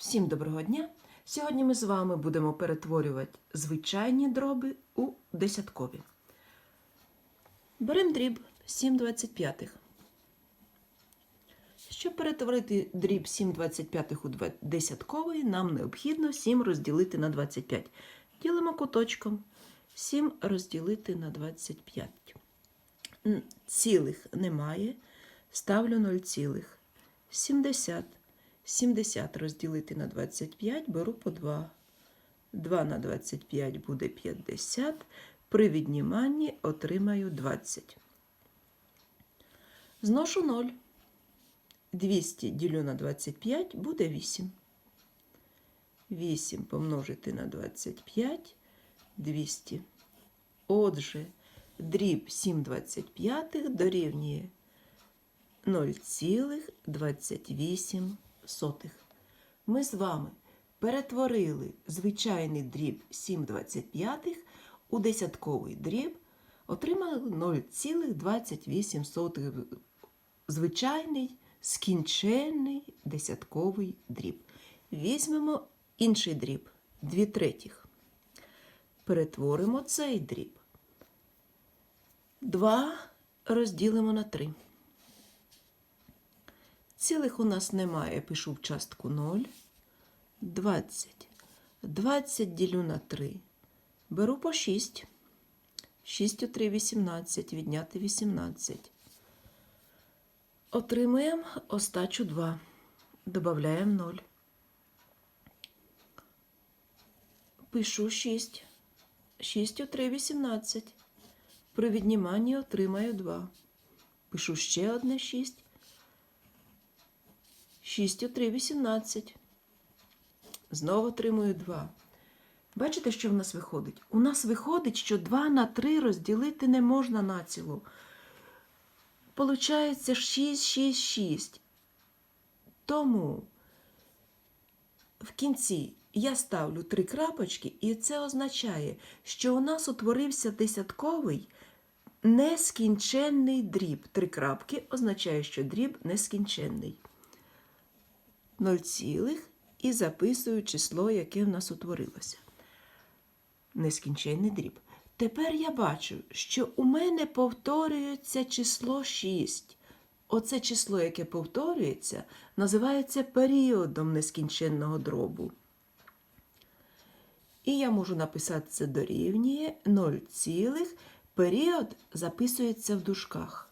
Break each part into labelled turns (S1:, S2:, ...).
S1: Всім доброго дня! Сьогодні ми з вами будемо перетворювати звичайні дроби у десяткові. Беремо дріб 7,25. Щоб перетворити дріб 7,25 у десятковий, нам необхідно 7 розділити на 25. Ділимо куточком 7 розділити на 25. Цілих немає. Ставлю 0 цілих. 70. 70 розділити на 25 беру по 2. 2 на 25 буде 50. При відніманні отримаю 20. Зношу 0. 200 ділю на 25 буде 8. 8 помножити на 25 200. Отже, дріб 7,25 дорівнює 0,28. Ми з вами перетворили звичайний дріб 7,25 у десятковий дріб, отримали 0,28 звичайний скінченний десятковий дріб. Візьмемо інший дріб 2 третіх. Перетворимо цей дріб. 2 розділимо на 3. Цілих у нас немає, пишу в частку 0. 20. 20 ділю на 3. Беру по 6. 6 у 3 – 18. Відняти 18. Отримуємо остачу 2. Добавляємо 0. Пишу 6. 6 у 3 – 18. При відніманні отримаю 2. Пишу ще одне 6. 6 у 3 – 18. Знову отримую 2. Бачите, що в нас виходить? У нас виходить, що 2 на 3 розділити не можна націло. Получається 6, 6, 6. Тому в кінці я ставлю три крапочки, і це означає, що у нас утворився десятковий нескінченний дріб. Три крапки означає, що дріб нескінченний. 0 цілих і записую число, яке в нас утворилося. Нескінченний дріб. Тепер я бачу, що у мене повторюється число 6. Оце число, яке повторюється, називається періодом нескінченного дробу. І я можу написати це дорівнює 0, цілих. період записується в дужках.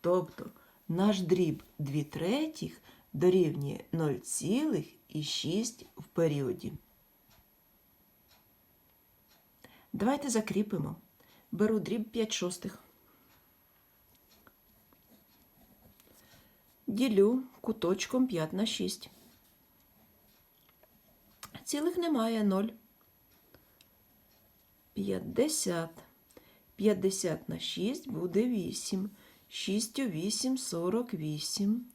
S1: Тобто наш дріб 2 третіх дорівнює 0,6 в періоді. Давайте закріпимо. Беру дріб 5 шостих. Ділю куточком 5 на 6. Цілих немає 0. 50. 50 на 6 буде 8. 6 у 8 – 48.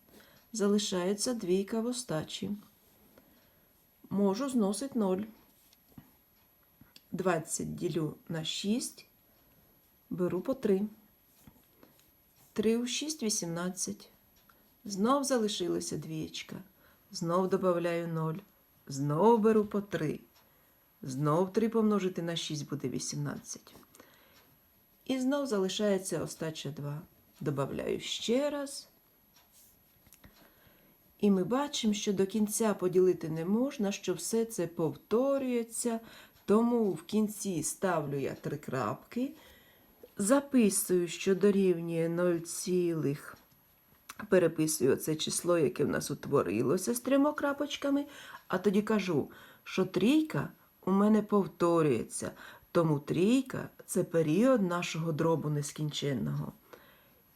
S1: Залишається двійка в остачі. Можу зносити 0. 20 ділю на 6. Беру по 3. 3 у 6 – 18. Знов залишилася двієчка. Знов додаю 0. Знов беру по 3. Знов 3 помножити на 6 буде 18. І знов залишається остача 2. Добавляю ще раз. І ми бачимо, що до кінця поділити не можна, що все це повторюється. Тому в кінці ставлю я три крапки, записую, що дорівнює 0, цілих. переписую це число, яке в нас утворилося з трьома крапочками, а тоді кажу, що трійка у мене повторюється, тому трійка це період нашого дробу нескінченного.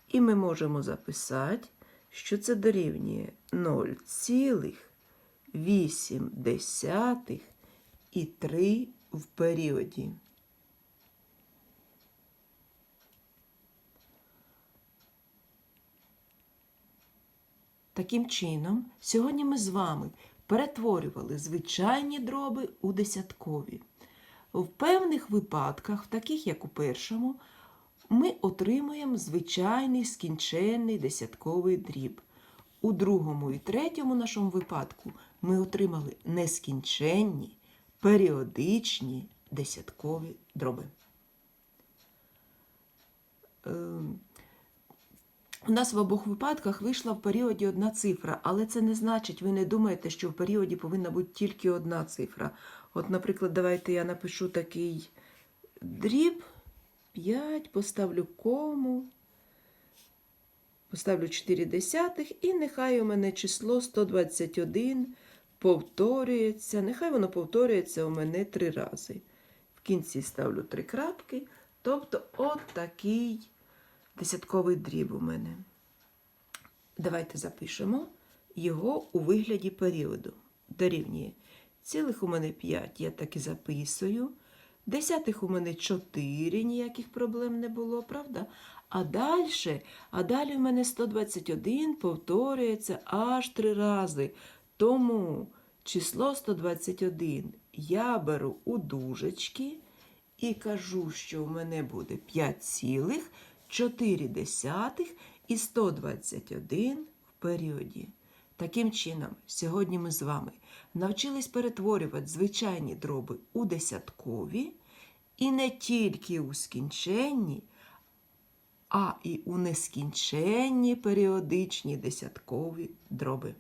S1: І ми можемо записати, що це дорівнює 0,8 і 3 в періоді. Таким чином, сьогодні ми з вами перетворювали звичайні дроби у десяткові. В певних випадках, таких як у першому, ми отримуємо звичайний скінченний десятковий дріб. У другому і третьому нашому випадку ми отримали нескінченні, періодичні десяткові дроби. Ем, у нас в обох випадках вийшла в періоді одна цифра, але це не значить, ви не думаєте, що в періоді повинна бути тільки одна цифра. От, наприклад, давайте я напишу такий дріб 5, поставлю кому, поставлю 4 десятих, і нехай у мене число 121 повторюється. Нехай воно повторюється у мене три рази. В кінці ставлю три крапки. Тобто от такий десятковий дріб у мене. Давайте запишемо його у вигляді періоду. Дорівнює цілих у мене 5, я так і записую. Десятих у мене 4, ніяких проблем не було, правда? А далі, а далі у мене 121 повторюється аж три рази. Тому число 121 я беру у дужечки і кажу, що в мене буде 5,4 і 121 в періоді. Таким чином, сьогодні ми з вами навчились перетворювати звичайні дроби у десяткові і не тільки у скінченні, а і у нескінченні періодичні десяткові дроби.